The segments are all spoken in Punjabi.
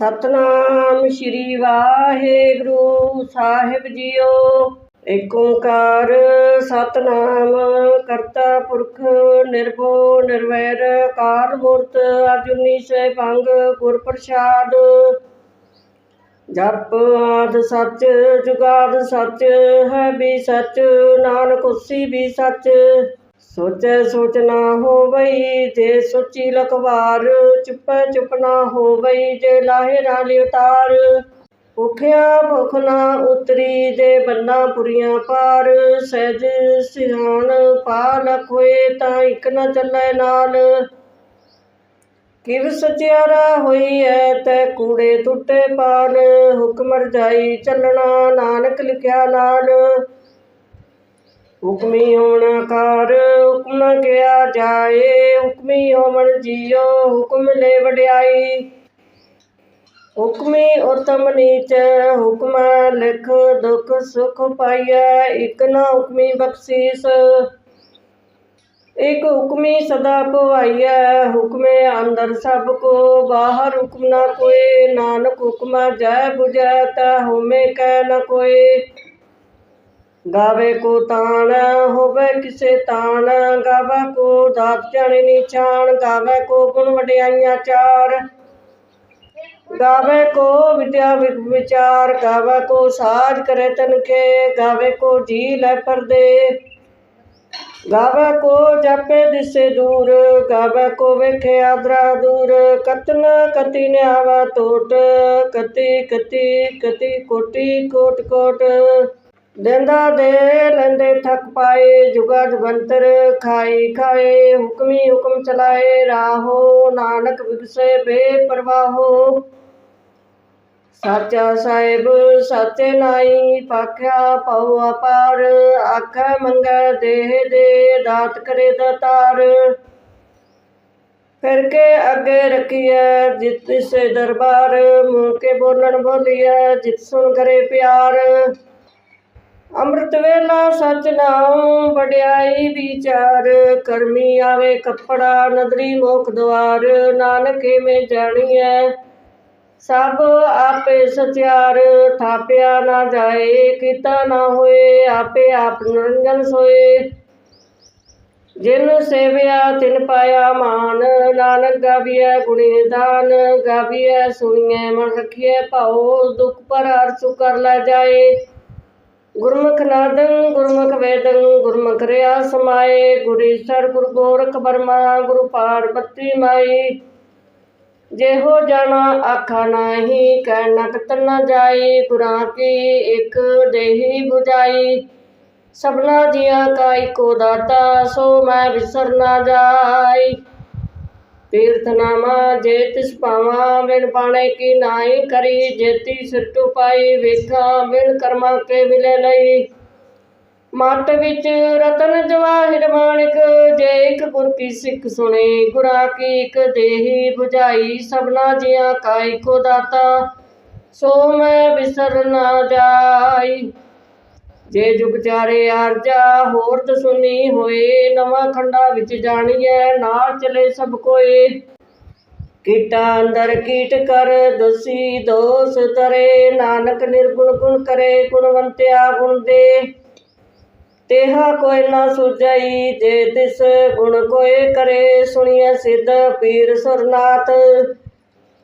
ਸਤਨਾਮ ਸ਼੍ਰੀ ਵਾਹਿਗੁਰੂ ਸਾਹਿਬ ਜੀਓ। ਏਕ ਓੰਕਾਰ ਸਤਨਾਮ ਕਰਤਾ ਪੁਰਖ, ਨਿਰਭਉ, ਨਿਰਵੈਰ ਅਕਾਲ ਮੂਰਤ ਅਜੂਨੀ ਸੈਭੰਗ ਗੁਰ ਪ੍ਰਸਾਦ ਜਪ ਆਦ ਸੱਚ, ਜੁਗਾਦ ਸੱਚ, ਹੈ ਵੀ ਸੱਚ, ਨਾਨਕ ਉਸੀ ਵੀ ਸੱਚ। ਸੋਚੈ ਸੋਚ ਨਾ ਹੋਵਈ, ਜੇ ਸੋਚੀ ਲਖਵਾਰ, ਚੁੱਪੈ ਚੁੱਪ ਨਾ ਹੋਵਈ, ਜੇ ਲਾਹੇ ਰਾਲੀ ਉਤਾਰ ਭੁਖਿਆ ਭੁਖ ਨਾ ਉਤਰੀ, ਜੇ ਬੰਨਾ ਪੁਰੀਆਂ ਪਾਰ। ਸਹਿਜ ਸਿਹਾਨ ਪਾਲਕ ਹੋਏ ਤਾਂ ਇੱਕ ਨਾ ਚੱਲੇ ਨਾਲ। ਕਿਵ ਸਚਿਆਰਾ ਹੋਈ ਐ ਤੈ ਕੂੜੇ ਟੁੱਟੇ ਪਾਲ ਹੁਕਮ ਰਜਾਈ ਚੱਲਣਾ, ਨਾਨਕ ਲਿਖਿਆ ਨਾਲ। ਹੁਕਮੀ ਹੋਣਾ ਕਾਰ ਹੁਕਮ ਨ ਕਿਆ ਜਾਏ। ਹੁਕਮੀ ਹੋਵਣ ਜੀਓ ਹੁਕਮ ਲੈ ਵਡਿਆਈ। ਹੁਕਮੀ ਉਤਮ ਨੀਚ ਹੁਕਮ ਲਿਖ ਦੁਖ ਸੁਖ ਪਾਈਐ। ਇਕ ਨਾ ਹੁਕਮੀ ਬਖਸ਼ੀਸ। ਇਕ ਹੁਕਮੀ ਸਦਾ ਭਵਾਈਐ ਹੁਕਮੇ ਅੰਦਰ ਸਭ ਕੋ। ਬਾਹਰ ਹੁਕਮ ਨਾ ਕੋਏ ਨਾਨਕ ਹੁਕਮਾ ਜੈ 부ਜੈ ਤਾ ਹੋਮੇ ਕਹਿ ਨ ਕੋਏ ਗਾਵੇ ਕੋ ਤਾਣ ਹੋਵੇ ਕਿਸੇ ਤਾਣ, ਗਾਵੇ ਕੋ ਦਾਤ ਜਾਣੇ ਨਿਛਾਨ ਗਾਵੇ ਕੋ ਗੁਣ ਵਡਿਆਈਆਂ ਚਾਰ। ਗਾਵੇ ਕੋ ਵਿਦਿਆ ਵਿ- ਵਿਚਾਰ, ਗਾਵੇ ਕੋ ਸਾਜ ਕਰੇ ਤਨ ਕੇ ਗਾਵੇ ਕੋ ਜੀ ਲੈ ਪਰਦੇ। ਗਾਵੇ ਕੋ ਜਾਪੇ ਦਿਸੇ ਦੂਰ, ਗਾਵੇ ਕੋ ਵੇਖੇ ਆਦਰਾ ਦੂਰ। ਕਤਨ ਕਤੀ ਨਿਆਵਾ ਟੋਟ ਕਤੀ ਕਤੀ ਕਤੀ ਕੋਟੀ ਕੋਟ ਕੋਟ। ਦੇਂਦਾ ਦੇ, ਲੈਂਦੇ ਠੱਕ ਪਾਏ, ਜੁਗਾ ਜੁਗੰਤਰ ਖਾਈ ਖਾਏ, ਹੁਕਮੀ ਹੁਕਮ ਚਲਾਏ, ਰਾਹੋ, ਨਾਨਕ ਵਿਗਸੇ ਬੇਪਰਵਾਹੋ ਸਾਚਾ ਸਾਹਿਬ, ਸਾਚੇ ਨਾਈ ਪਾਖਿਆ ਪਉ ਅਪਾਰ, ਆਖੈ ਮੰਗੈ ਦੇਹ ਦੇ, ਦਾਤ ਕਰੇ ਦਾਤਾਰ ਫਿਰ ਕੇ ਅੱਗੇ ਰਖੀਐ ਜਿਤ ਤਿਸੇ ਦਰਬਾਰ, ਮੂੰਹ ਕੇ ਬੋਲਣ ਬੋਲੀਐ, ਜਿਤ ਸੁਣ ਕਰੇ ਪਿਆਰ। ਅੰਮ੍ਰਿਤ ਵੇਲਾ ਸਚ ਨਾਉ, ਵਡਿਆਈ ਵਿਚਾਰ, ਕਰਮੀ ਆਵੇ ਕੱਪੜਾ, ਨਦਰੀ ਮੋਖ ਦਵਾਰ, ਨਾਨਕੇ ਮੇ ਜਾਣੀਐ। ਸਭ ਆਪੇ ਸਚਿਆਰ, ਥਾਪਿਆ ਨਾ ਜਾਏ, ਕੀਤਾ ਨਾ ਹੋਏ, ਆਪੇ ਆਪ ਨਿਰੰਜਨ ਸੋਏ। ਜਿਨ ਸੇਵਿਆ, ਤਿਨ ਪਾਇਆ ਮਾਨ, ਨਾਨਕ ਗਾਵੀਐ ਗੁਣੀ ਦਾਨ, ਗਾਵੀਐ ਸੁਣੀਐ ਮਨ ਰਖੀਐ ਭਾਉ, ਦੁਖ ਪਰ ਅਰਸੁ ਕਰ ਲੈ ਜਾਏ। ਗੁਰਮੁਖ ਨਾਦੰ, ਗੁਰਮੁਖ ਵੇਦੰ, ਗੁਰਮੁਖ ਰਿਆ ਸਮਾਏ, ਗੁਰੀ ਸਰ ਗੁਰ ਗੋਰਖ ਬਰਮਾ ਗੁਰੂ ਪਾਰਬਤੀ ਮਾਈ। ਜਿਹੋ ਜਾਣਾ ਆਖਾ ਨਾਹੀ, ਕਹਿ ਨਾ ਕਤਨ ਜਾਈ, ਗੁਰਾਂ ਕੀ ਇੱਕ ਦੇਹੀ 부ਜਾਈ ਸਭਨਾ ਜੀਆਂ ਕਾ ਇੱਕੋ ਦਾਤਾ, ਸੋ ਮੈਂ ਵਿਸਰ ਨਾ ਜਾਈ। ਤੀਰਥ ਨਾਮਾ ਜੇ ਤਿਸ ਪਾਵਾਂ ਬਿਨ ਪਾਣੇ ਕੀ ਨਾਹੀ ਕਰੀ ਜੇਤੀ ਸਿਰ ਪਾਈ ਵੇਖਾਂ, ਬਿਨ ਕਰਮਾਂ ਕੇ ਮਿਲੇ ਲਈ ਮੱਟ ਵਿੱਚ ਰਤਨ ਜਵਾਹਿਰ ਮਾਣਿਕ, ਜੇ ਇੱਕ ਗੁਰ ਕੀ ਸਿੱਖ ਸੁਣੀ, ਗੁਰਾਂ ਕੀ ਇੱਕ ਦੇਹੀ 부ਝਾਈ ਸਭਨਾ ਜੀਆਂ ਕਾ ਕੋ ਦਾਤਾ। ਸੋ ਮੈਂ ਵਿਸਰ ਨਾ ਜਾਈ। ਜੇ ਜੁਗ ਚਾਰੇ ਆਰਜਾ ਹੋਰ ਸੁਨੀ ਹੋਏ, ਨਵਾਂ ਖੰਡਾ ਵਿੱਚ ਜਾਣੀਐ, ਨਾਲ ਚਲੇ ਸਭ ਕੋਏ। ਕੀਟਾ ਅੰਦਰ ਕੀਟ ਕਰ, ਦਸੀ ਦੋਸ ਤਰੇ, ਨਾਨਕ ਨਿਰਗੁਣ ਗੁਣ ਕਰੇ, ਗੁਣਵੰਤਿਆ ਗੁਣ ਦੇ। ਤੇਹਾ ਕੋਈ ਨਾ ਸੁਝਈ ਜੇ ਤਿਸ, ਗੁਣ ਕੋਏ ਕਰੇ, ਸੁਣੀਐ ਸਿੱਧ ਪੀਰ ਸੁਰਨਾਥ।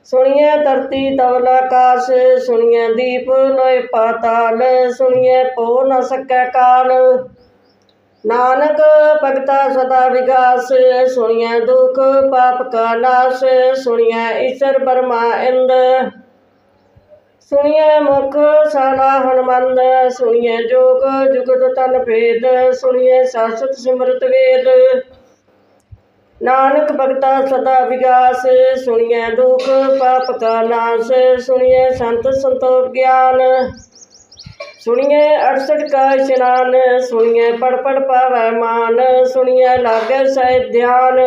ਸੁਣੀਐ ਧਰਤੀ ਤਵਲ ਆਕਾਸ਼, ਸੁਣੀਐ ਦੀਪ ਲੋਏ ਪਾਤਾਲ, ਸੁਣੀਐ ਪੋ ਨ ਸਕੈ ਕਾਲ। ਨਾਨਕ ਭਗਤਾ ਸਦਾ ਵਿਗਾਸ, ਸੁਣੀਐ ਦੁਖ ਪਾਪ ਕਾ ਨਾਸ਼, ਸੁਣੀਐ ਈਸ਼ਰ ਬਰਮਾ ਇੰਦ। ਸੁਣੀਐ ਮੁਖ ਸਾਲਾ ਹਨਮੰਦ, ਸੁਣੀਐ ਜੋਗ ਜੁਗਤ ਤਨ ਭੇਦ, ਸੁਣੀਐ ਸਾਸਤ ਸਿਮਰਤ ਵੇਦ। ਨਾਨਕ ਭਗਤਾ ਸਦਾ ਵਿਗਾਸ, ਸੁਣੀਐ ਦੁਖ ਪਾਪ ਕਾ ਨਾਸ਼, ਸੁਣੀਐ ਸੰਤ ਸੰਤੋਖ ਗਿਆਨ। ਸੁਣੀਐ ਅੜਸਠ ਕਾ ਇਸ਼ਨਾਨ, ਸੁਣੀਐ ਪੜ ਪੜ ਪਾਵੈ ਮਾਨ, ਸੁਣੀਐ ਲਾਗੈ ਸਹਿ ਧਿਆਨ।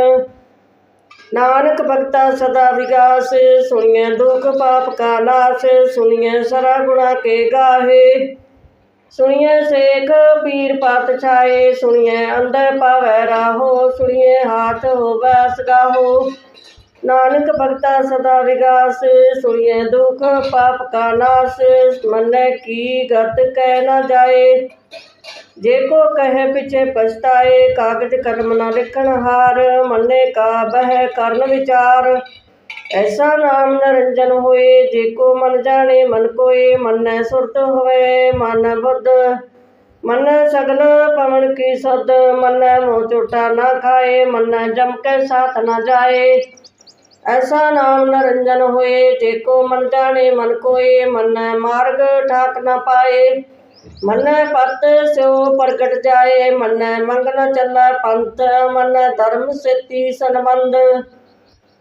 ਨਾਨਕ ਭਗਤਾ ਸਦਾ ਵਿਗਾਸ, ਸੁਣੀਐ ਦੁਖ ਪਾਪ ਕਾ ਨਾਸ਼, ਸੁਣੀਐ ਸਰਾ ਗੁਣਾ ਕੇ ਗਾਹੇ। ਸੁਣੀਏ ਸੇਖ ਪੀਰ ਪਾਤਸ਼ਾਹੇ ਸੁਣੀਏ ਅੰਦਰ ਪਾਵੈ ਰਾਹੋ ਸੁਣੀਏ ਹਾਥ ਹੋਵੈ ਸਗਾਹੋ। ਨਾਨਕ ਭਗਤਾ ਸਦਾ ਵਿਗਾਸ ਸੁਣੀਏ ਦੁਖ ਪਾਪ ਕਾ ਨਾਸ, ਮੰਨੇ ਕੀ ਗਤ ਕਹਿ ਨਾ ਜਾਏ। ਜੇ ਕੋ ਕਹੇ ਪਿਛੇ ਪਛਤਾਏ, ਕਾਗਜ ਕਲਮ ਨਾ ਲਿਖਣ ਹਾਰ, ਮੰਨੇ ਕਾ ਬਹਿ ਕਰਨ ਵਿਚਾਰ। ਐਸਾ ਨਾਮ ਨਰੰਜਨ ਹੋਏ, ਜੇ ਕੋ ਮਨ ਜਾਣੇ, ਮਨ ਕੋਏ, ਮੰਨੈ ਸੁਰਤ ਹੋਏ ਮਨ ਬੁੱਧ। ਮਨ ਸਗਲ ਪਵਨ ਕੀ ਸਦ ਮੰਨੈ ਮੋਹ ਝੂਟਾ ਨਾ ਖਾਏ, ਮੰਨੈ ਜਮ ਕੇ ਸਾਥ ਨਾ ਜਾਏ। ਐਸਾ ਨਾਮ ਨਰੰਜਨ ਹੋਏ, ਜੇ ਕੋ ਮਨ ਜਾਣੇ, ਮਨ ਕੋਏ, ਮੰਨੈ ਮਾਰਗ ਠਾਕ ਨਾ ਪਾਏ। ਮੰਨੈ ਪਤ ਸਿਓ ਪ੍ਰਗਟ ਜਾਏ, ਮੰਨੈ ਮੰਗਨ ਚੱਲੈ ਪੰਥ, ਮੰਨੈ ਧਰਮ ਸੇਤੀ ਸੰਬੰਧ।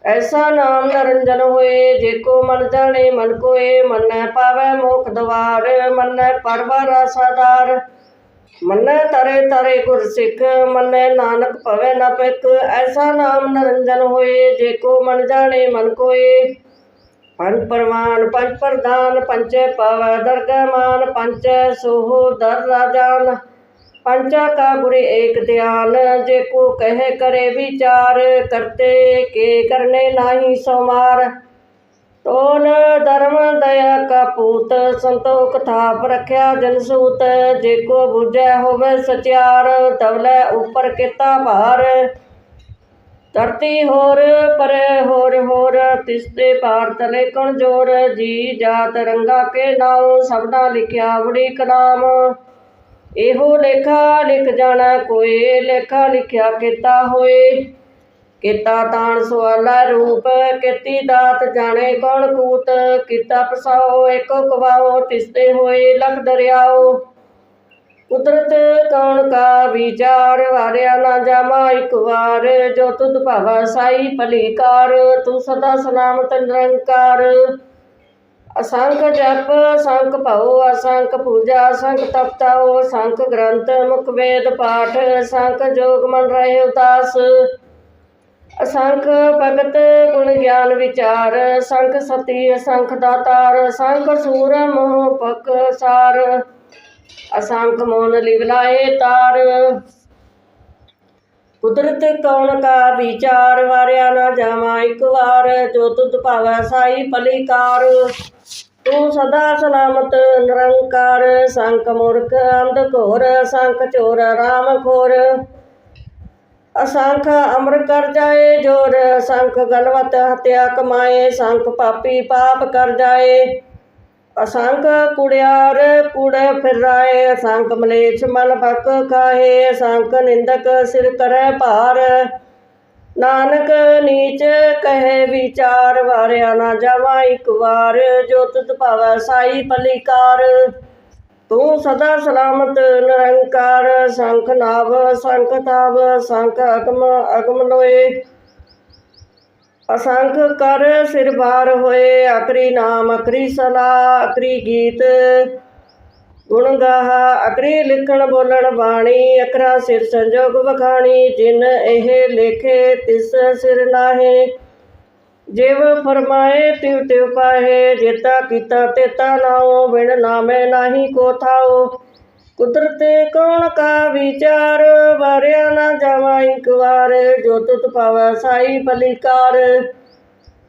ਐਸਾ ਨਾਮ ਨਰੰਜਨ ਹੋਏ, ਜੇ ਕੋ ਮਨ ਜਾਣੇ ਮਨ ਕੋਏ, ਮੰਨੈ ਪਾਵੈ ਮੋਖ ਦਵਾਰ, ਮੰਨੈ ਪਰਵਾਰ ਆਸਾਦਾਰ ਮੰਨੈ ਤਰੇ ਤਰੇ ਗੁਰ ਸਿੱਖ, ਮੰਨੈ ਨਾਨਕ ਭਵੈ ਨ ਪਿਕ ਐਸਾ ਨਾਮ ਨਰੰਜਨ ਹੋਏ, ਜੇ ਕੋ ਮਨ ਜਾਣੇ ਮਨ ਕੋਏ। ਪੰਜ ਪਰਮਾਨ ਪੰਜ ਪ੍ਰਧਾਨ ਪੰਚੇ ਪਾਵੈ ਦਰਗਹਿ ਮਾਨ ਪੰਚੈ ਸੋਹ ਦਰ ਰਾਜਾਨ ਪੰਚਾ ਕਾ ਗੁਰੇ ਏਕ ਧਿਆਨ, ਜੇ ਕੋ ਕਹੇ ਕਰੇ ਵਿਚਾਰ, ਕਰਤੇ ਕੇ ਕਰਨੇ ਨਾਹੀ ਸਮਾਰ ਤੋਨ ਧਰਮ ਦਇਆ ਕਾ ਪੂਤ, ਸੰਤੋਖ ਥਾਪ ਰਖਿਆ ਜਨ ਸੂਤ। ਜੇ ਕੋ ਬੁਝੈ ਹੋਵੇ ਸਚਿਆਰ ਤਵਲੇ ਉਪਰ ਕੀਤਾ ਭਾਰ। ਧਰਤੀ ਹੋਰ ਪਰੇ ਹੋਰ ਹੋਰ ਤਿਸਤੇ ਪਾਰ ਤਲੇ ਕਣ ਜੋਰ। ਜੀ ਜਾਤ ਰੰਗਾ ਕੇ ਨਾਉ, ਸਭਨਾ ਲਿਖਿਆ ਬੜੀ ਕਲਾਮ ਇਹੋ ਲੇਖਾ ਲਿਖ ਜਾਣਾ ਕੋਈ, ਲੇਖਾ ਲਿਖਿਆ ਕੀਤਾ ਹੋਏ। ਕੀਤਾ ਤਾਣ ਸਵਾਲਾ ਰੂਪ, ਕੀਤੀ ਦਾਤ ਜਾਣੇ ਕੌਣ ਕੂਤ। ਕੀਤਾ ਪਸਾਓ ਏਕੋ ਕਵਾਓ ਤਿਸਤੇ ਹੋਏ ਲਖ ਦਰਿਆਓ। ਕੁਦਰਤ ਕੌਣ ਕਾ ਵਿਚਾਰ, ਵਾਰਿਆ ਨਾ ਜਾਮਾ ਇੱਕ ਵਾਰ। ਜੋ ਤੁਧ ਭਾਵਾ ਸਾਈ ਭਲੀਕਾਰ ਤੂੰ ਸਦਾ ਸਲਾਮਤ ਨਿਰੰਕਾਰ। ਅਸੰਖ ਜਪ, ਅਸੰਖ ਭਉ, ਅਸੰਖ ਪੂਜਾ, ਅਸੰਖ ਤਪਤਾਓ ਸੰਖ ਗ੍ਰੰਥ, ਮੁਖ ਵੇਦ ਪਾਠ, ਅਸੰਖ ਜੋਗ ਮਨ ਰਹੇ ਉਦਾਸ। ਅਸੰਖ ਭਗਤ ਗੁਣ ਗਿਆਨ ਵਿਚਾਰ ਸੰਖ ਸਤੀ, ਅਸੰਖ ਦਾਤਾਰ ਸੰਖ ਸੂਰ ਮੋਹ ਪਕ ਸਾਰ ਅਸੰਖ ਮੋਨ ਲਿਵਲਾਏ ਤਾਰ ਕੁਦਰਤ ਕੌਣ ਕਾ ਵਿਚਾਰ, ਵਾਰਿਆ ਨਾ ਜਾਵਾਂ ਇੱਕ ਵਾਰ, ਜੋ ਤੁਧ ਭਾਵੈ ਸਾਈ ਭਲੀਕਾਰ। ਤੂੰ ਸਦਾ ਸਲਾਮਤ, ਨਿਰੰਕਾਰ ਸੰਖ ਮੂਰਖ, ਅੰਧ ਘੋਰ ਸੰਖ ਚੋਰ, ਰਾਮ ਖੋਰ। ਅਸੰਖ ਅਮਰ ਕਰ ਜਾਏ ਜੋਰ, ਅਸੰਖ ਗਲਵਤ ਹਤਿਆ ਕਮਾਏ ਸੰਖ ਪਾਪੀ ਪਾਪ ਕਰ ਜਾਏ। ਅਸੰਖ ਕੁੜਿਆਰ ਕੁੜ ਫਿਰਾਏ ਅਸੰਖ ਮਲੇਛ ਮਲ ਬਕ ਕਾਹੇ ਅਸੰਖ ਨਿੰਦਕ ਸਿਰ ਕਰੈ ਭਾਰ। ਨਾਨਕ ਨੀਚ ਕਹੇ ਵਿਚਾਰ, ਵਾਰਿਆ ਨਾ ਜਾਵਾ ਇੱਕ ਵਾਰ, ਜੋ ਤੁਧ ਭਾਵੈ ਸਾਈ ਪਲੀਕਾਰ। ਤੂੰ ਸਦਾ ਸਲਾਮਤ ਨਿਰੰਕਾਰ, ਸੰਖ ਨਾਭ ਸੰਖ ਤਾਵ, ਸੰਖ ਅਗਮ ਅਗਮ ਲੋਏ। ਅਸੰਖ ਕਰ ਸਿਰ ਬਾਰ ਹੋਏ ਅਕਰੀ ਨਾਮ ਅਕਰੀ ਸਲਾ ਅਕਰੀ ਗੀਤ। ਗੁਣ ਗਾਹਾ ਅਕਰੀ ਲਿਖਣ ਬੋਲਣ ਬਾਣੀ, ਅਕਰਾ ਸਿਰ ਸੰਜੋਗ ਵਖਾਣੀ, ਜਿਨ ਇਹ ਲੇਖੇ ਤਿਸ ਸਿਰ ਨਾਹੇ। ਜਿਵ ਫਰਮਾਏ, ਤਿਵ ਤਿਵ ਪਾਹੇ, ਜੇਤਾ ਕੀਤਾ ਤੇਤਾ ਨਾਉ, ਬਿਨ ਨਾਮੇ ਨਾਹੀ ਕੋ ਥਾਉ। ਕੁਦਰਤ ਕੌਣ ਕਾ ਵਿਚਾਰ, ਵਾਰਿਆ ਨਾ ਜਾਵਾ ਇੱਕ ਵਾਰ, ਜੋ ਤੁਤ ਪਾਵੈ ਸਾਈ ਭਲੀਕਾਰ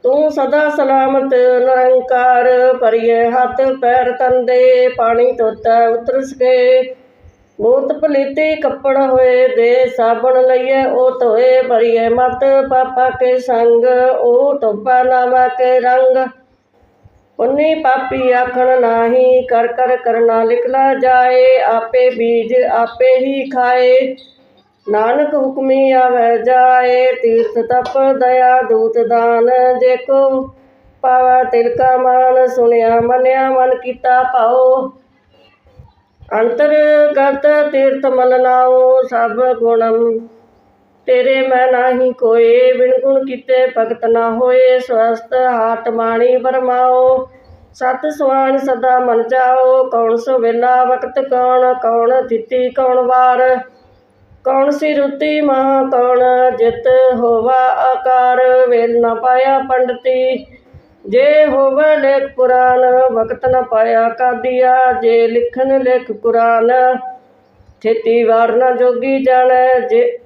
ਤੂੰ ਸਦਾ ਸਲਾਮਤ ਨਿਰੰਕਾਰ, ਭਰੀਏ ਹੱਥ ਪੈਰ ਤੰਦੇ, ਪਾਣੀ ਧੋਤਾ ਉਤਰ ਸਕੇ ਮੂਤ ਪਲੀਤੀ ਕੱਪੜ ਹੋਏ ਦੇ, ਸਾਬਣ ਲਈਏ ਉਹ ਧੋਏ, ਭਰੀਏ ਮਤ ਪਾਪਾ ਕੇ ਸੰਗ, ਉਹ ਧੋਪਾ ਨਾਮਾ ਕੇ ਰੰਗ। ਪੁੰਨੀ ਪਾਪੀ ਆਖਣ ਨਾਹੀ, ਕਰ ਕਰ ਕਰਨਾ ਲਿਖਲਾ ਜਾਏ, ਆਪੇ ਬੀਜ ਆਪੇ ਹੀ ਖਾਏ। ਨਾਨਕ ਹੁਕਮੀ ਆਵੈ ਜਾਏ, ਤੀਰਥ ਤਪ ਦਇਆ ਦੂਤ ਦਾਨ। ਜੇ ਕੋ ਪਾਵਾ ਤਿਲਕਾ ਮਾਨ, ਸੁਣਿਆ ਮੰਨਿਆ ਮਨ ਕੀਤਾ ਪਾਓ ਅੰਤਰ ਗਤ ਤੀਰਥ ਮਲ ਨਾਉ, ਸਭ ਗੁਣਮ ਤੇਰੇ ਮੈਂ ਨਾਹੀ ਕੋਏ, ਬਿਨ ਗੁਣ ਕੀਤੇ ਭਗਤ ਨਾ ਹੋਏ ਸਵਸਤ ਹਾਟ ਮਾਣੀ ਬਰਮਾਓ ਸਤ ਸੁਆਣ ਸਦਾ ਮਨ ਜਾਓ, ਕੌਣ ਸੋ ਵੇਲਾ ਵਕਤ ਕੌਣ ਕੌਣ ਤਿੱਤੀ ਕੌਣ ਵਾਰ। ਕੌਣ ਸੀ ਰੁਤੀ ਮਾ ਕੌਣ ਜਿਤ ਹੋਵਾ ਆਕਾਰ, ਵੇਲ ਨਾ ਪਾਇਆ ਪੰਡਤੀ। ਜੇ ਹੋਵੇ ਲੇਖ ਪੁਰਾਨ, ਵਕਤ ਨਾ ਪਾਇਆ ਕਾਦੀਆ। ਜੇ ਲਿਖਣ ਲੇਖ ਕੁਰਾਨ ਛੇਤੀ ਵਾਰ ਨ ਜੋਗੀ ਜਾਣੈ, ਜੇ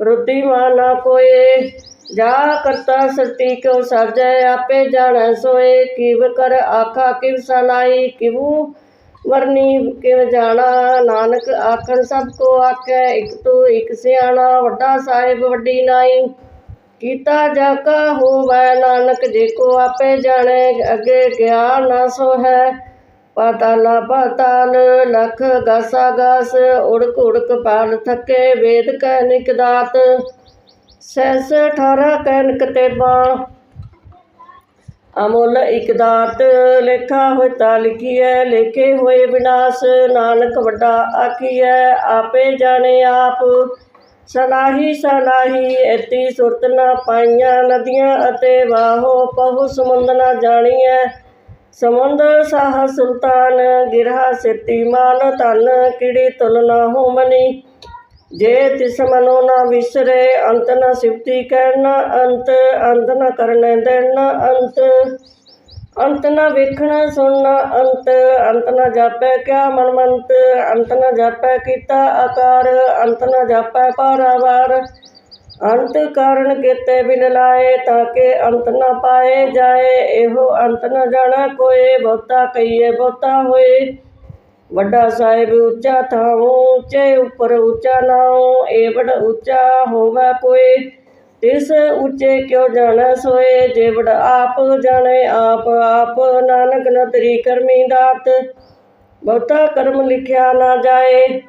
ਰੁੱਤੀ ਮਾ ਨਾ ਕੋਏ ਜਾ ਕਰਤਾ ਸਤੀ ਕੋ ਸਾਜੈ ਆਪੇ ਜਾਣੈ ਸੋਏ। ਕਿਵ ਕਰ ਆਖਾ, ਕਿਵ ਸਨਾਈ ਕਿਵੂ ਵਰਨੀ, ਕਿਵ ਜਾਣਾ। ਨਾਨਕ ਆਖਣ, ਸਭ ਕੋ ਆਖੈ, ਇਕ ਤੂ ਇਕ ਸਿਆਣਾ। ਵੱਡਾ ਸਾਹਿਬ ਵੱਡੀ ਨਾਈ। ਕੀਤਾ ਜਾ ਕਾ ਹੋਵੈ, ਨਾਨਕ ਜੇ ਕੋ ਆਪੇ ਜਾਣੈ, ਅੱਗੇ ਗਿਆ ਨਾ ਸੋ ਹੈ ਪਾਤਾਲਾ ਪਾਤਾਲ, ਲਖ ਗਾਸਾ ਗਾਸ, ਉੜਕ ਉੜਕ ਪਾਲ ਥੱਕੇ ਵੇਦ ਕੈ ਨਿਕਦਾਤ ਸੈਸ ਅਠਾਰਾਂ ਕੈਨ ਕਤੇਬਾ ਅਮੁੱਲ ਇਕ ਦਾਤ, ਲੇਖਾ ਹੋਇ ਤਾ ਲਿਖੀਐ, ਲੇਖੇ ਹੋਏ ਵਿਨਾਸ਼। ਨਾਨਕ ਵੱਡਾ ਆਖੀਐ, ਆਪੇ ਜਾਣੇ ਆਪ। ਸਲਾਹੀ ਸਲਾਹੀ, ਐਤੀ ਸੁਰਤ ਨਾ ਪਾਈਆਂ ਨਦੀਆਂ ਅਤੇ ਵਾਹੋ, ਪਹੁ ਸਮੁੰਦ ਨਾ ਜਾਣੀਐ। ਸਮੁੰਦ ਸਾਹ ਸੁਲਤਾਨ, ਗਿਰਹਾ ਸਿੱਤੀ ਮਾਨ ਧਨ ਕਿੜੀ ਤੁਲ ਨਾ ਹੋਮਨੀ? ਜੇ ਤਿਸ ਮਨੋ ਨਾ ਵਿਸਰੇ, ਅੰਤ ਨਾ ਸਿਫਤੀ ਕਹਿਣ ਅੰਤ ਅੰਤ ਨਾ ਕਰਨੇ ਦੇਣ, ਅੰਤ। ਅੰਤ ਨ ਵੇਖਣਾ, ਸੁਣਨਾ, ਅੰਤ। ਅੰਤ ਨਾ ਜਾਪੈ ਕਿਆ ਮਨਮੰਤ, ਅੰਤ ਨਾ ਜਾਪੈ ਕੀਤਾ ਆਕਾਰ, ਅੰਤ ਨਾ ਜਾਪੈ ਪਾਰਾਵਾਰ। ਅੰਤ ਕਾਰਨ ਕੀਤੇ ਬਿਨ ਲਾਏ ਤਾਂ ਕਿ ਅੰਤ ਨ ਪਾਏ ਜਾਏ। ਇਹੋ ਅੰਤ ਨ ਜਾਣਾ ਕੋਏ, ਬਹੁਤਾ ਕਹੀਏ ਬਹੁਤਾ ਹੋਏ। ਵੱਡਾ ਸਾਹਿਬ ਉੱਚਾ ਥਾਉ, ਉੱਚੇ ਉੱਪਰ ਉੱਚਾ ਨਾਉ ਏ ਬੜ ਉੱਚਾ ਹੋਵੇ ਕੋਈ ਤਿਸ ਉੱਚੇ ਕਿਉ ਜਾਣਾ ਸੋਏ, ਜੇ ਬੜ ਆਪ ਜਾਣੇ, ਆਪ ਆਪ ਨਾਨਕ ਨ ਕਰਮੀ ਦਾਤ। ਬਹੁਤਾ ਕਰਮ ਲਿਖਿਆ ਨਾ ਜਾਏ।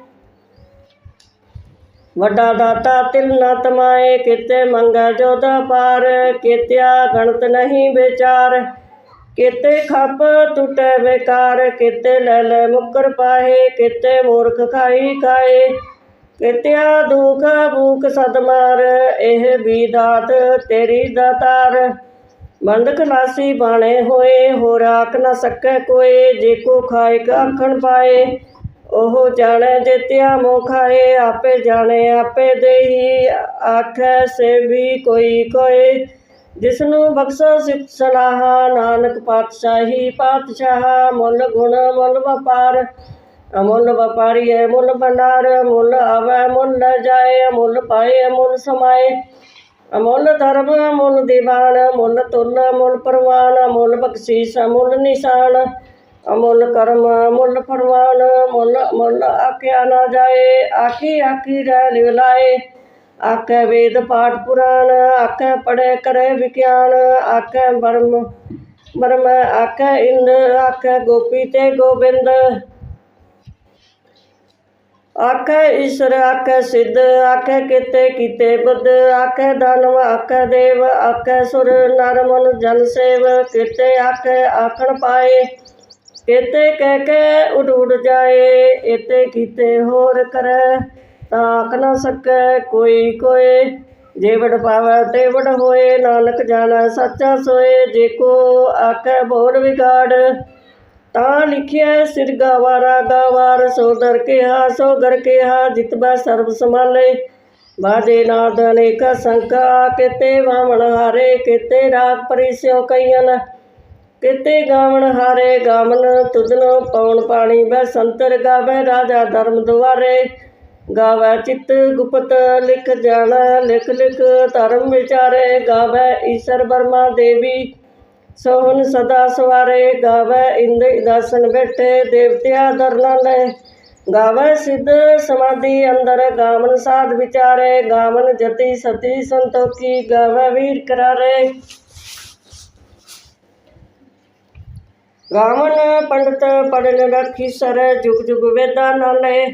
ਵੱਡਾ ਦਾਤਾ ਤਿਲ ਨਾ ਤਮਾਏ, ਕਿਤੇ ਮੰਗਾ ਜੋਦਾ ਪਾਰ ਕਿਤਿਆ ਗਣਤ ਨਹੀਂ ਵਿਚਾਰ। ਕਿਤੇ ਖੱਪ ਟੁੱਟੇ ਬੇਕਾਰ ਕਿਤੇ ਲੈ ਲੈ ਮੁਕਰ ਪਾਏ ਕਿਤੇ ਮੂਰਖ ਖਾਈ ਖਾਏ। ਕਿਤਿਆ ਦੁਖ ਭੂਖ ਸਦਮਾਰ ਇਹ ਵੀ ਦਾਤ ਤੇਰੀ ਦਾਤਾਰ ਬੰਦ ਖਲਾਸੀ ਬਾਣੇ ਹੋਏ, ਹੋਰ ਆਖ ਨਾ ਸਕੈ ਕੋਏ ਜੇ ਕੋ ਖਾਏ ਆਖਣ ਪਾਏ। ਉਹ ਜਾਣੈ ਜਿਤਿਆ ਮੋਖਾਏ ਆਪੇ ਜਾਣੇ, ਆਪੇ ਦੇਹੀ। ਆਖੈ ਸੇ ਵੀ ਕੋਈ ਕੋਏ, ਜਿਸਨੂੰ ਬਖਸ਼ੋ ਸਿਫਤ ਸਲਾਹ। ਨਾਨਕ ਪਾਤਸ਼ਾਹੀ ਪਾਤਸ਼ਾਹ, ਮੁੱਲ ਗੁਣ, ਮੁੱਲ ਵਪਾਰ। ਅਮੁੱਲ ਵਪਾਰੀ ਹੈ ਮੁੱਲ ਭੰਡਾਰ, ਮੁੱਲ ਆਵੈ ਮੁੱਲ ਜਾਏ ਮੁੱਲ ਪਾਏ ਮੁੱਲ ਸਮਾਏ। ਅਮੁੱਲ ਧਰਮ ਮੁੱਲ ਦੀਵਾਨ ਮੁੱਲ ਤੁਲ ਮੁੱਲ ਪਰਵਾਨ ਮੁੱਲ ਬਖਸ਼ੀਸ਼ ਮੁੱਲ ਨਿਸ਼ਾਨ। ਅਮੁੱਲ ਕਰਮ, ਮੁੱਲ ਫਰਮਾਨ, ਮੁੱਲ ਮੁੱਲ ਆਖਿਆ ਨਾ ਜਾਏ, ਆਖੀ ਆਖੀ ਰਹਿ ਲਿਵਲਾਏ ਆਖੈ ਵੇਦ ਪਾਠ ਪੁਰਾਣ, ਆਖੈ ਪੜੇ ਕਰੇ ਵਿਗਿਆਨ, ਆਖੈ ਬਰਮ ਬਰਮ ਆਖੈ ਇੰਦ, ਆਖੈ ਗੋਪੀ ਤੇ ਗੋਬਿੰਦ। ਆਖੈ ਈਸ਼ਰ, ਆਖੈ ਸਿੱਧ, ਆਖੈ ਕੀਤੇ ਕੀਤੇ ਬੁੱਧ, ਆਖੈ ਦਾਨਵ, ਆਖੈ ਦੇਵ, ਆਖੈ ਸੁਰ, ਨਰ ਮਨ ਜਨ ਸੇਵ, ਕੀਤੇ ਆਖੈ ਆਖਣ ਪਾਏ। ਕੀਤੇ ਕਹਿ ਕੇ ਉਡ ਉਡ ਜਾਏ ਇਤੇ ਕੀਤੇ ਹੋਰ ਕਰੈ। ਤਾਂ ਆਖ ਨਾ ਸਕੈ ਕੋਈ ਕੋਏ ਜੇ ਵਡ ਪਾਵੈ ਤੇ ਵਡ ਹੋਏ। ਨਾਨਕ ਜਾਣੈ ਸੱਚਾ ਸੋਏ, ਜੇ ਕੋ ਆਖੈ ਬੋਲ ਵਿਗਾੜ। ਤਾਂ ਲਿਖਿਆ ਸਿਰ ਗਾਵਾਰਾ ਗਾਵਾਰ, ਸੋ ਦਰ ਕਿਹਾ, ਸੋ ਗਰ ਕਿਹਾ ਜਿਤਬਾ ਸਰਬ ਸਮਾਲੇ ਬਾਜੇ ਨਾਦ ਅਨੇਕ ਸੰਕਾ, ਕਿਤੇ ਵਾਵਣ ਹਾਰੇ, ਕਿਤੇ ਰਾਗ ਪਰਿਸਿਓ ਕਈਨ ਕਿਤੇ ਗਾਵਣ ਹਾਰੇ ਗਾਵਨ ਤੁਧਨੋ ਪਉਣ ਪਾਣੀ ਬੈ ਸੰਤਰ ਗਾਵੇ ਰਾਜਾ ਧਰਮ ਦੁਆਰੇ। ਗਾਵੇ ਚਿਤ ਗੁਪਤ, ਲਿਖ ਜਾਣਾ, ਲਿਖ ਲਿਖ ਧਰਮ ਵਿਚਾਰੇ। ਗਾਵੇ ਈਸ਼ਰ ਬਰਮਾ ਦੇਵੀ, ਸੋਹਣ ਸਦਾ ਸਵਾਰੇ। ਗਾਵੇ ਇੰਦ ਦਾਸਨ ਬੈਠੇ, ਦੇਵਤਿਆ ਦਰਨਾ ਲੈ ਗਾਵੇ ਸਿੱਧ ਸਮਾਧੀ ਅੰਦਰ, ਗਾਵਨ ਸਾਧ ਵਿਚਾਰੇ। ਗਾਵਨ ਜਤੀ ਸਤੀ ਸੰਤੋਖੀ, ਗਾਵੇ ਵੀਰ ਕਰਾਰੇ। ਗਾਵਨ ਪੰਡਤ ਪੜਨ ਰੱਖੀ ਸਰ, ਜੁਗ ਜੁਗ ਵੇਦਾਂ ਨਾਲੇ।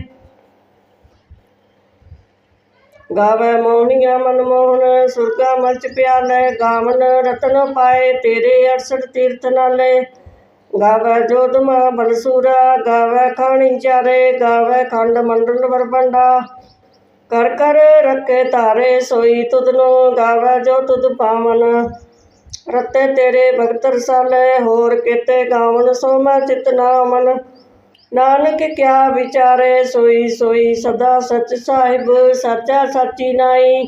ਗਾਵੇ ਮੋਹਣੀਆਂ ਮਨਮੋਹਨ ਸੁਰਗਾ ਮਲਚ ਪਿਆਲੇ, ਗਾਵਨ ਰਤਨ ਪਾਏ ਤੇਰੇ 68 ਤੀਰਥ ਨਾਲੇ। ਗਾਵੇ ਜੋਧਮਾ ਬਲਸੂਰਾ ਗਾਵੇ ਖਾਣੀ ਚਾਰੇ, ਗਾਵੇ ਖੰਡ ਮੰਡਲ ਵਰਬੰਡਾ ਕਰ ਕਰ ਰੱਖੇ ਧਾਰੇ ਸੋਈ ਤੁਧਨੋ ਗਾਵੇ ਜੋ ਤੁਧ ਪਾਵਨ। ਰਤੇ ਤੇਰੇ ਭਗਤ ਰਸਾਲੇ, ਹੋਰ ਕਿਤੇ ਗਾਵਨ ਸੋ ਮੈਂ ਚਿਤ ਨਾ ਮਨ। ਨਾਨਕ ਕਿਆ ਵਿਚਾਰੇ, ਸੋਈ ਸੋਈ ਸਦਾ ਸਚ ਸਾਹਿਬ, ਸਾਚਾ ਸਾਚੀ ਨਾਈ।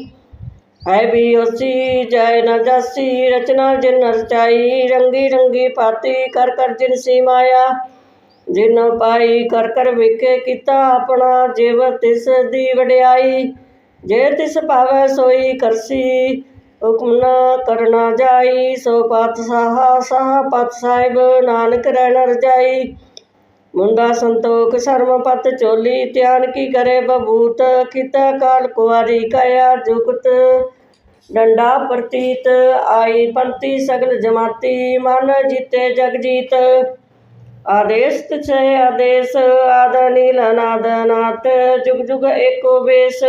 ਹੈ ਵੀ ਉਸੀ ਜੈ ਨਾ ਜਾਸੀ, ਰਚਨਾ ਜਿਨ ਰਚਾਈ ਰੰਗੀ ਰੰਗੀ ਪਾਤੀ ਕਰ ਕਰ ਜਿਨ ਸੀ ਮਾਇਆ। ਜਿਨ ਪਾਈ, ਕਰ ਕਰ ਵੇਖੇ ਕੀਤਾ ਆਪਣਾ, ਜਿਵ ਤਿਸ ਦੀ ਵਡਿਆਈ। ਜੇ ਤਿਸ ਭਾਵੈ ਸੋਈ ਕਰਸੀ ਹੁਕਮ ਨਾ ਕਰਨਾ ਜਾਈ, ਸੋ ਪਤ ਸਾਹ ਪਤ ਸਾਹਿਬ ਨਾਨਕ ਰਹਿਣ ਰਜਾਈ ਮੁੰਡਾ ਸੰਤੋਖ, ਸ਼ਰਮ ਪਤ ਚੋਲੀ, ਧਿਆਨ ਕੀ ਕਰੇ ਬਬੂਤ? ਕਿਤਾ ਕਾਲ ਕੁਵਾਰੀ ਕਾਇਆ ਜੁਗਤ। ਡੰਡਾ ਪ੍ਰਤੀਤ, ਆਈ ਪੰਤੀ ਸਗਲ ਜਮਾਤੀ, ਮਨ ਜੀਤੇ ਜਗ ਜੀਤ। ਆਦੇਸ ਤਿਛੈ ਆਦੇਸ, ਆਦ ਨੀਲ ਅਨਾਦ ਨਾਥ ਜੁਗ ਜੁਗ ਏਕੋ ਵੇਸ।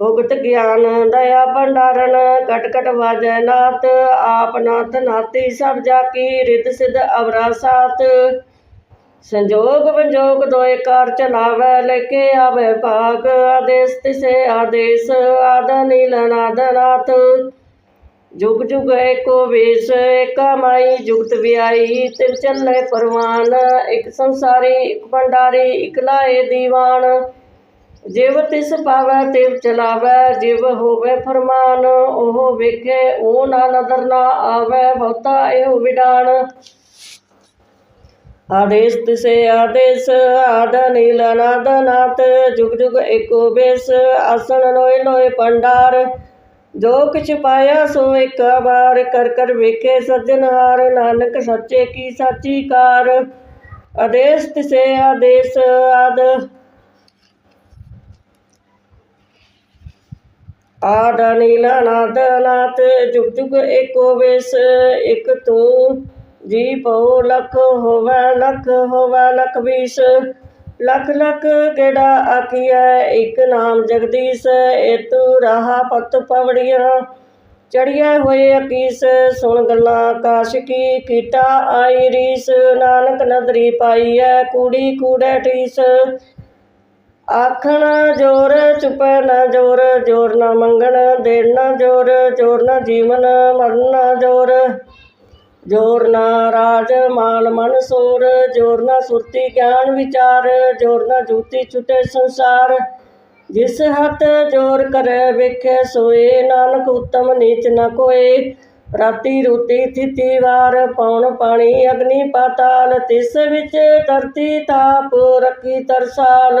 ਭੁਗਤ ਗਿਆਨ ਦਇਆ ਭੰਡਾਰਨ ਕਟ ਕਟ ਵਾਜੈ ਨਾਥ, ਆਪ ਨਾਥ ਨਾਤੀ ਸਭ ਜਾ ਕੀ ਰਿਦ ਸਿਧ ਅਵਰਾ ਸਾਥ। ਸੰਜੋਗ ਵਿਜੋਗ ਦੋਇ ਕਾਰ ਚਲਾਵੈ ਲੈ ਕੇ ਆਵੇ ਭਾਗ। ਆਦੇਸ ਤਿਸੇ ਆਦੇਸ, ਆਦ ਨੀਲ ਅਨਾਦ ਜੁਗ ਜੁਗ ਏਕੋ ਵੇਸ, ਏਕਾ ਮਾਈ ਜੁਗਤ ਵਿਆਈ। ਤਿਨ ਚੱਲੇ ਪਰਵਾਨ, ਇਕ ਸੰਸਾਰੀ, ਇੱਕ ਭੰਡਾਰੀ, ਇਕ ਲਾਏ ਦੀਵਾਨ। ਜਿਵ ਤਿਸ ਪਾਵੈ ਤਿਵ ਚਲਾਵੈ, ਜਿਵ ਹੋਵੇ ਫਰਮਾਨ, ਉਹ ਵੇਖੇ ਉਹ ਨਾ ਨਦਰ ਨਾ ਆਵੈ, ਬਹੁਤਾ ਇਹੋ ਵਿਡਾਣ। ਆਦੇਸ ਤਿਸੇ ਆਦੇਸ ਆਦ ਨੀਲ ਅਨਾਦ ਨਾਥ, ਜੁਗ ਜੁਗ ਏਕੋ ਬੇਸ, ਆਸਣ ਲੋਏ ਲੋਏ ਪੰਡਾਰ। ਜੋ ਕਿਛ ਪਾਇਆ ਸੋ ਇੱਕ ਵਾਰ, ਕਰ ਕਰ ਵੇਖੇ ਸੱਜਣਹਾਰ ਨਾਨਕ ਸੱਚੇ ਕੀ ਸਾਚੀ ਕਾਰ। ਆਦੇਸ ਤਿਸੇ ਆਦੇਸ, ਆਦ ਆਦ ਨੀਲ ਅਨਾਦ ਨਾਥ ਜੁਗ ਜੁਗ ਏਕੋ ਵੇਸ। ਇਕ ਤੂੰ ਜੀ ਪਉ ਲਖ ਹੋਵੈ ਲਖ ਹੋਵੈ, ਲਖ ਵੀਸ। ਲਖ ਲਖ ਗੇੜਾ ਆਖੀਐ? ਇਕ ਨਾਮ ਜਗਦੀਸ਼ ਏਤੂ ਰਹਾ ਪਤ ਪਵੜੀਆਂ। ਚੜੀਐ ਹੋਏ ਅਕੀਸ, ਸੁਣ ਗੱਲਾਂ ਆਕਾਸ਼ ਕੀ ਕੀਟਾ ਆਈ ਰੀਸ। ਨਾਨਕ ਨਦਰੀ ਪਾਈਐ, ਕੂੜੀ ਕੂੜੈ ਠੀਸ ਆਖਣ ਜੋਰ, ਚੁਪੈ ਨਾ ਜੋਰ ਜੋਰ ਨਾ ਮੰਗਣ, ਦੇਣ ਨਾ ਜੋਰ ਜੋਰ ਨਾ ਜੀਵਨ, ਮਰਨ ਨਾ ਜੋਰ। ਜੋਰ ਨਾ ਰਾਜ, ਮਾਲ ਮਨ ਸੋਰ, ਜੋਰ ਨਾ ਸੁਰਤੀ ਗਿਆਨ ਵਿਚਾਰ, ਜੋਰ ਨਾ ਜੂਤੀ ਛੁਟੇ ਸੰਸਾਰ। ਜਿਸ ਹੱਥ ਜੋਰ ਕਰੇ ਵੇਖੇ, ਸੋਏ ਨਾਨਕ ਉਤਮ ਨੀਚ ਨਾ ਕੋਏ। ਰਾਤੀ ਰੋਟੀ ਥਿਤੀ ਵਾਰ, ਪੌਣ ਪਾਣੀ ਅਗਨੀ ਪਾਤਾਲ, ਤਿਸ ਵਿੱਚ ਧਰਤੀ ਤਾਪ ਰੱਖੀ ਤਰਸਾਲ।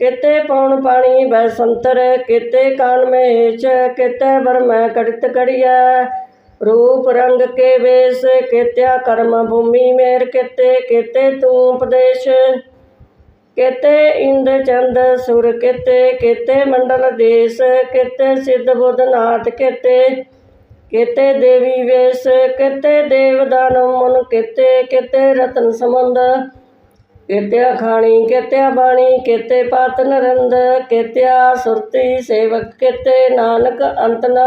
ਕਿਤੇ ਪੌਣ ਪਾਣੀ ਬੈ ਸੰਤਰ, ਕਿਤੇ ਕਾਨ ਮਹੇਸ਼ ਕਿਤੇ ਬਰਮੈ ਕੜਿਤ ਕੜੀਐ। ਰੂਪ ਰੰਗ ਕੇ ਵੇਸ, ਕਿਤਿਆ ਕਰਮ ਭੂਮੀ ਮੇਰ ਕਿਤੇ ਕਿਤੇ ਤੂੰ ਉਪਦੇਸ਼। ਕਿਤੇ ਇੰਦ ਚੰਦ ਸੁਰ ਕਿਤੇ ਕਿਤੇ ਮੰਡਲ ਦੇਸ, ਕਿਤੇ ਸਿੱਧ ਬੁੱਧ ਨਾਥ ਕਿਤੇ। ਕਿਤੇ ਦੇਵੀ ਵੇਸ, ਕਿਤੇ ਦੇਵ ਦਾਨਵ ਮਨ ਕਿਤੇ ਕਿਤੇ ਰਤਨ ਸਮੁੰਦ ਕਿਤਿਆ ਖਾਣੀ ਕਿਤਿਆ ਬਾਣੀ, ਕਿਤੇ ਪਾਤ ਨਰੰਦ ਕਿਤਿਆ ਸੁਰਤੀ ਸੇਵਕ, ਕਿਤੇ ਨਾਨਕ ਅੰਤ ਨਾ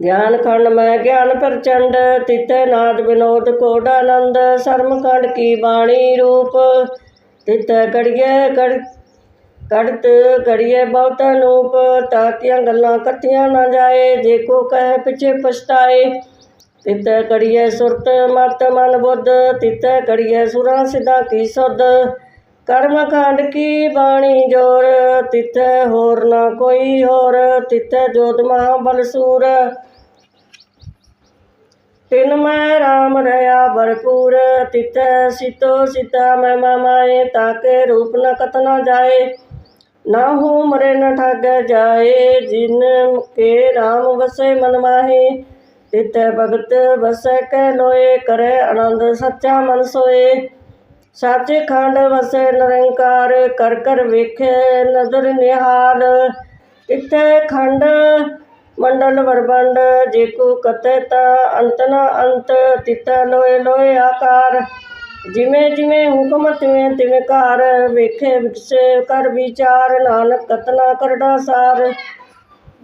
ਗਿਆਨ ਖੰਡ ਮੈਂ ਗਿਆਨ ਪ੍ਰਚੰਡ, ਤਿਤੈ ਨਾਦ ਵਿਨੋਦ ਕੋਡ ਆਨੰਦ, ਸ਼ਰਮ ਖੰਡ ਕੀ ਬਾਣੀ ਰੂਪ। ਤਿਤੈ ਕੜੀਏ ਕੜ ਕੜਤ ਕੜੀਏ ਬਹੁਤ ਅਨੂਪ ਤਾਕੀਆਂ ਗੱਲਾਂ ਇਕੱਠੀਆਂ ਨਾ ਜਾਏ, ਜੇ ਕੋ ਕਹੇ ਪਿਛੇ ਪਛਤਾਏ। ਤਿਤੈ ਕੜੀਏ ਸੁਰਤ ਮਤ ਮਨ ਬੁੱਧ, ਤਿਤੈ ਕੜੀਏ ਸੁਰਾਂ ਸਿਧਾ ਕੀ ਸੁਧ। ਕਰਮ ਕਾਂਡ ਕੀ ਬਾਣੀ ਜੋਰ, ਤਿਤੈ ਹੋਰ ਨਾ ਕੋਈ ਹੋਰ, ਤਿਤੈ ਜੋਤ ਮਹਾ ਬਲ ਸੂਰ। ਤਿਨ ਮੈਂ ਰਾਮ ਰਹਾ ਭਰਪੂਰ, ਤਿਤੈ ਸਿਤੋ ਸਿਤਾ ਮੈਂ ਮਾਏ, ਤਾਕੇ ਰੂਪ ਨ ਕਤ ਨ ਜਾਏ। ਨਾ ਹੂੰ ਮਰੇ ਨ ਠਗ ਜਾਏ, ਜਿਨ ਕੇ ਰਾਮ ਵਸੇ ਮਨ ਮਾਹੀ। ਤਿਤੈ ਭਗਤ ਵਸੈ ਕੈ ਲੋਏ, ਕਰੇ ਆਨੰਦ ਸੱਚਾ ਮਨ ਸੋਏ। ਸਾਚੇ ਖੰਡ ਵਸੈ ਨਿਰੰਕਾਰ, ਕਰ ਕਰ ਵੇਖੇ ਨਦਰ ਨਿਹਾਲ। ਤਿਤੈ ਖੰਡ ਮੰਡਲ ਵਰਬੰਡ, ਜੇ ਕੋ ਕਤੈ ਤਾ ਅੰਤ ਨਾ ਅੰਤ ਤਿਤੈ ਲੋਏ ਲੋਏ ਆਕਾਰ। ਜਿਵੇਂ ਜਿਵੇਂ ਹੁਕਮ ਤਿਵੇਂ ਤਿਵੇਂ ਘਰ, ਵੇਖੇ ਵਿਕਸੇ ਕਰ ਵਿਚਾਰ, ਨਾਨਕ ਕਤਨਾ ਕਰੜਾ ਸਾਰ।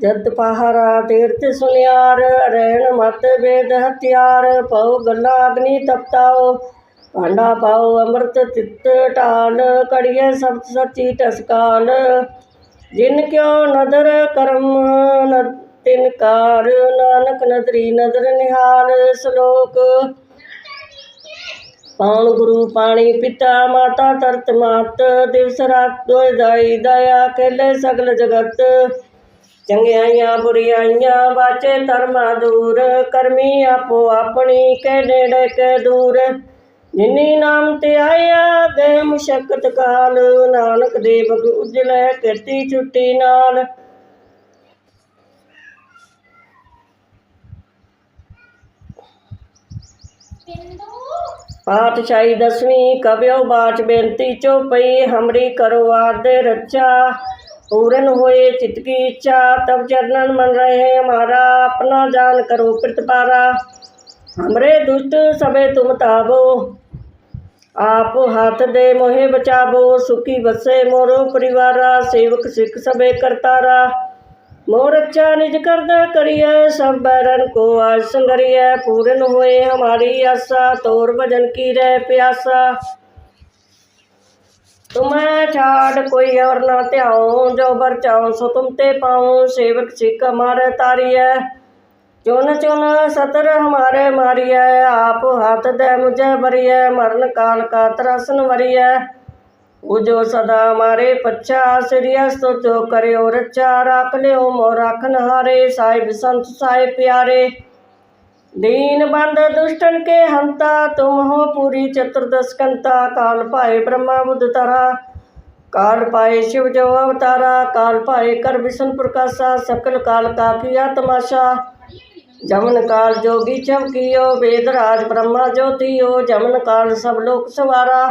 ਜਦ ਪਹਾਰਾ ਤੀਰਥ ਸੁਨਿਆਰ ਰਹਿਣ ਮਤ ਬੇਦ ਹਥਿਆਰ ਪਉ ਗੱਲਾਂ ਅਗਨੀ ਤਪਤਾਓ, ਭਾਂਡਾ ਪਾਓ ਅੰਮ੍ਰਿਤ ਤਿੱਤ ਢਾਲ ਕੜੀਏ ਸਬਤ ਸੱਚੀ ਟਸਕਾਲ ਜਿਨ ਕਿਉ ਨਦਰ ਕਰਮ ਨ- ਤਿਨ ਕਾਰ, ਨਾਨਕ ਨਦਰੀ ਨਦਰ ਨਿਹਾਲ ਸ਼ਲੋਕ। ਪਾਉਣ ਗੁਰੂ ਪਾਣੀ ਪਿਤਾ ਮਾਤਾ ਤਰਤ ਮਾਤ, ਦਿਵਸ ਰਾਤ ਦੋਇ ਦਾਈ ਦਇਆ ਕੇਲੇ ਸਗਲ ਜਗਤ। ਚੰਗਿਆਈਆਂ ਬੁਰੀਆਈਆਂ ਬਾਚੇ ਧਰਮਾ ਦੂਰ, ਕਰਮੀ ਆਪੋ ਆਪਣੀ ਕੇ ਨੇੜੇ ਕੇ ਦੂਰ। ਜਿਨੀ ਨਾਮ ਤੇ ਆਇਆ ਗਏ ਮੁਸ਼ਕਤ ਕਾਲ। ਨਾਨਕ ਦੇ ਬਗ ਉਜਲੇ ਕਰਤੀ ਛੁੱਟੀ ਨਾਲ। ਪਾਤਸ਼ਾਹੀ ਦਸਵੀਂ ਕਬਿਓ ਬਾਚ ਬੇਨਤੀ ਚੋਪਈ ਹਮਰੀ ਕਰੋ ਆਦੇ ਰੱਛਾ। पूरन होए चित्त की इच्छा तब चरणन मन रहे हमारा अपना जान करो प्रतिपारा हमरे दुष्ट सबे तुम ताबो आप हाथ दे मोहे बचाबो सुखी बसे मोरो परिवारा सेवक सिख सबे करतारा मोर अच्छा निज करदा करिए सब बैरन को आज संगरिए पूरन होए हमारी आशा तोर भजन की रह प्यासा तुम्हें छाड़ कोई और ना त्याओ जो बर चाओ सो तुम ते पाओ सेवक सिख हमारे तारिय चुन चुन सतर हमारे मारिय आप हाथ दे मुझे बरिय मरण काल का त्रासन वरिय जो सदा हमारे पच्छा सिरियस तो जो करे और अच्छा राख ले मो राखन हारे साहिब संत साहिब प्यारे दीन बंद दुष्टन के हंता तुम हो पूरी चतुर्दश कंता काल पाए ब्रह्मा बुद्ध तारा काल पाए शिव जो अवतारा काल पाए कर विष्णु प्रकाशा सकल काल का किया तमाशा जमन काल जोगी छव कियो वेद राज ब्रह्मा ज्योतियो जमन काल सब लोक सवारा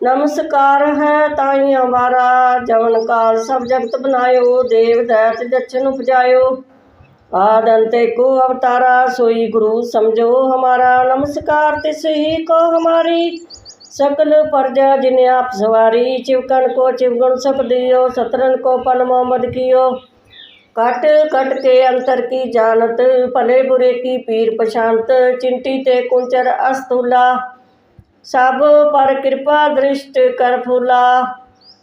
नमस्कार है ताई हमारा जमन काल सब जगत बनायो देव दैत दक्षिण उपजायो आद अंते को अवतारा सोई गुरु समझो हमारा नमस्कार तिस ही को हमारी सकल प्रजा जिन्हें आप सवारी चिवकन को चिवगुण सक दियो सतरन को पल मोहम्मद कियो कट कट के अंतर की जानत भले बुरे की पीर पशांत चिंटी ते कुंचर अस्तुला सब पर कृपा दृष्ट कर फूला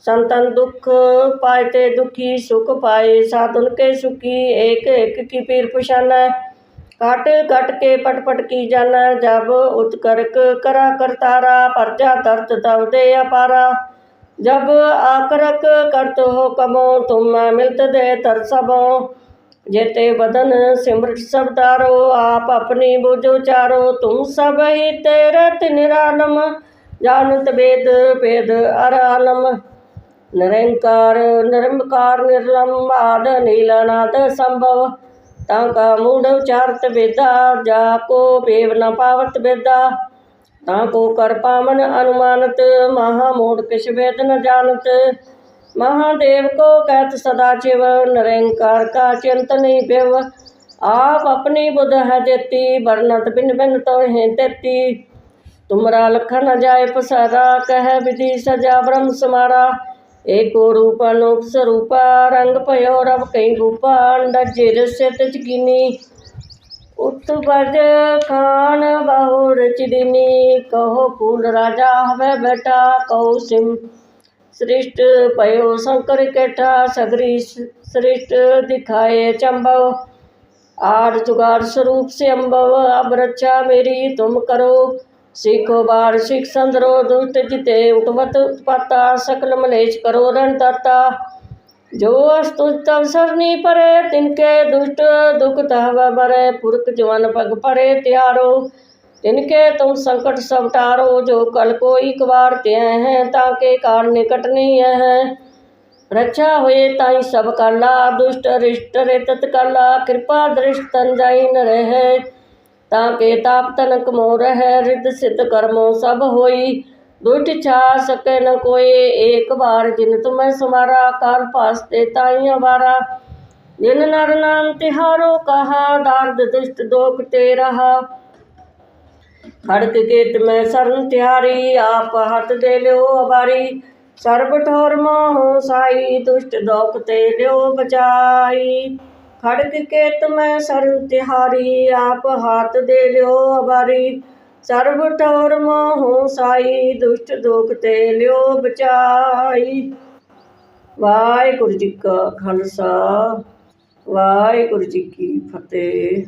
संतन दुख पाए ते दुखी सुख पाए साधुन के सुखी एक एक की पीर पुशाना काट कट के पट पट की जाना जब उत्कर्क करा करतारा परजा दर्द तब दे अपारा जब आकरक करत हो कमो तुम मिलत दे तर सबो जेते बदन सिमरत सब तारो आप अपनी बुझो चारो तुम सब ही तेरत निरालम जानत वेद वेद अरालम निरंकार निरंकार निर्लंबाद नीलनाद संभव ਤਾਂ ਕਾ ਮੂੜ ਉਚਾਰਤ ਵੇਦਾ, ਜਾ ਕੋ ਬੇਵ ਨਾ ਪਾਵਤ ਵੇਦਾ। ਤਾਂ ਕੋ ਕਰ ਪਾਵਨ ਅਨੁਮਾਨਤ, ਮਹਾ ਮੂੜ ਕਿਛ ਵੇਦ ਨ ਜਾਣਤ। ਮਹਾਦੇਵ ਕੋ ਕਹਿਤ ਸਦਾ ਚਿਵ ਨਿਰੰਕਾਰ ਕਾ ਚਿੰਤ ਨਹੀਂ ਬਿਵ। ਆਪ ਆਪਣੀ ਬੁਧ ਹੈ ਦੇਤੀ ਵਰਨਤ ਬਿਨ ਬਿਨ ਤੋ ਹੈ ਤੇਤੀ। ਤੁਮਰਾ ਲਖ ਜਾਏ ਪਸਾਰਾ ਕਹਿ ਵਿਧੀ ਸਜਾ ਬ੍ਰਹਮ ਸਮਾਰਾ। ਏਕੋ ਰੂਪ ਅਨੂਪ ਸਰੂਪਾ, ਰੰਗ ਭਇਓ ਰਵ ਕਈ ਗੂਪਾ ਅੰਡਰ ਸਿਤ ਚਕੀਨੀ ਉਤ ਬਜ ਖਾਨ ਬਹੁ ਰਚਦਿਨੀ ਕਹੋ ਫੂਲ ਰਾਜਾ ਹਵੇ ਬੇਟਾ, ਕਹੋ ਸਿਮ। ਸ੍ਰਿਸ਼ਟ ਭਇਓ ਸ਼ੰਕਰ ਕੇਠਾ, ਸਗਰੀ ਸ੍ਰਿਸ਼ਟ ਦਿਖਾਏ ਚੰਬਵ। ਆਰ ਜੁਗਾਰ ਸਰੂਪ ਸੇ ਅੰਬਵ ਅਬ ਰੱਛਾ ਮੇਰੀ ਤੁਮ ਕਰੋ। ਸਿਖੋ ਬਾਰ ਸਿਖ ਸੰਦਰੋ ਦੁਸ਼ਟ ਜਿਤੇ ਉਤਵਤ ਪਾਤਾ, ਸਕਲ ਮਲੇਸ਼ ਕਰੋ ਰਣ ਦਾਤਾ। ਜੋ ਅਸਤੁਜ ਤਵ ਸਰਨੀ ਪਰੇ ਤਿਨਕੇ ਦੁਸ਼ਟ ਦੁਖ ਤਹਵ ਬਰੇ, ਪੁਰਖ ਜਵਨ ਪਗ ਪਰੇ ਤਿਆਰੋ। ਤਿਨਕੇ ਤੁਮ ਸੰਕਟ ਸਭ ਟਾਰੋ, ਜੋ ਕਲ ਕੋਈ ਕਵਾਰ ਤੈ ਹੈ, ਤਾਂ ਕੇ ਕਾਰਨ ਨਿਕਟ ਨਹੀਂ ਹੈ। ਰੱਛਾ ਹੋਏ ਤਾਈ ਸਭ ਕਰ ਲਾ ਦੁਸ਼ਟ ਰਿਸ਼ਟ ਰੇ ਤਤ ਕਰ ਲਾ ਕਿਰਪਾ ਦ੍ਰਿਸ਼ਟ ਤਨ ਤਾਂ ਕੇ ਤਾਪ ਤਨ ਕਮੋ ਰਹਿ ਰਿਦ ਸਿਧ ਕਰਮੋ ਸਭ ਹੋਈ। ਦੁਟ ਛਾ ਸਕੇ ਨ ਕੋਈ, ਏਕ ਵਾਰ ਜਿਨ ਤੁਮੈ ਸੁਮਾਰਾ, ਕਰ ਪਾਸਤੇ ਤਾਈ ਅਵਾਰਾ ਜਿਨ ਨਰ ਨਾਮ ਤਿਹਾਰੋ, ਕਹਾ ਦਰਦ ਦੁਸ਼ਟ ਦੋਖ ਤੇ ਰਹਾ। ਖੜਕ ਕੇਤ ਮੈਂ ਸਰਨ ਤਿਆਰੀ, ਆਪ ਹੱਥ ਦੇ ਲਿਓ ਅਵਾਰੀ। ਸਰਬ ਠੋਰ ਮੋਹ ਸਾਈ, ਦੁਸ਼ਟ ਦੋਖ ਤੇ ਲਿਓ ਬਚਾਈ। ਖੜਗ ਕੇਤ ਮੈਂ ਸਰਬ ਤਿਹਾਰੀ, ਆਪ ਹਾਤ ਦੇ ਲਿਓ ਅਵਾਰੀ। ਸਰਬ ਟੋਰ ਮੋਹ ਸਾਈ, ਦੁਸ਼ਟ ਦੋਖ ਤੇ ਲਿਓ ਬਚਾਈ। ਵਾਹਿਗੁਰੂ ਜੀ ਕਾ ਖਾਲਸਾ, ਵਾਹਿਗੁਰੂ ਜੀ ਕੀ ਫਤਿਹ।